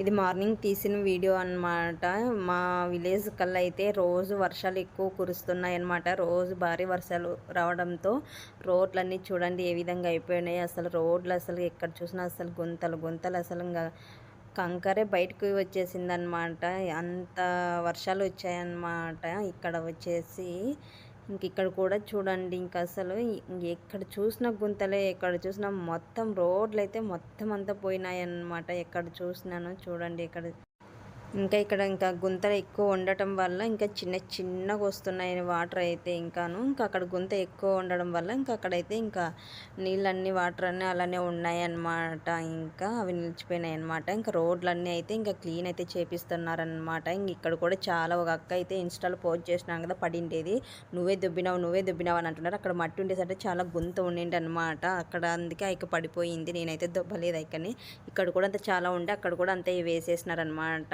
ఇది మార్నింగ్ తీసిన వీడియో అనమాట మా విలేజ్ కల్లా అయితే రోజు వర్షాలు ఎక్కువ కురుస్తున్నాయి అనమాట రోజు భారీ వర్షాలు రావడంతో రోడ్లన్నీ చూడండి ఏ విధంగా అయిపోయినాయి. అసలు రోడ్లు అసలు ఎక్కడ చూసినా అసలు గుంతలు గుంతలు అసలు కంకరే బయటకు వచ్చేసిందనమాట అంత వర్షాలు వచ్చాయన్నమాట. ఇక్కడ వచ్చేసి ఇంక ఇక్కడ కూడా చూడండి ఇంక అసలు ఎక్కడ చూసిన గుంతలే ఎక్కడ చూసినా మొత్తం రోడ్లు అయితే మొత్తం అంతా పోయినాయి అన్నమాట ఎక్కడ చూసినాను చూడండి ఇక్కడ ఇంకా ఇక్కడ ఇంకా గుంతలు ఎక్కువ ఉండటం వల్ల ఇంకా చిన్న చిన్నగా వస్తున్నాయి వాటర్ అయితే ఇంకాను. ఇంకా అక్కడ గుంత ఎక్కువ ఉండడం వల్ల ఇంకా అక్కడైతే ఇంకా నీళ్ళన్నీ వాటర్ అన్నీ అలానే ఉన్నాయి అన్నమాట ఇంకా అవి నిలిచిపోయినాయి అనమాట ఇంకా రోడ్లన్నీ అయితే ఇంకా క్లీన్ అయితే చేపిస్తున్నారనమాట ఇంక ఇక్కడ కూడా చాలా ఒక అక్క అయితే ఇన్స్టాలో పోస్ట్ చేసినాను కదా పడిండేది. నువ్వే దుబ్బినావు నువ్వే దుబ్బినావు అని అంటున్నారు. అక్కడ మట్టి ఉండేసంటే చాలా గుంత ఉండిండి అనమాట అక్కడ అందుకే అయిక పడిపోయింది. నేనైతే దుబ్బలేదు అయికని ఇక్కడ కూడా అంత చాలా ఉండే అక్కడ కూడా అంతే వేసేసినారనమాట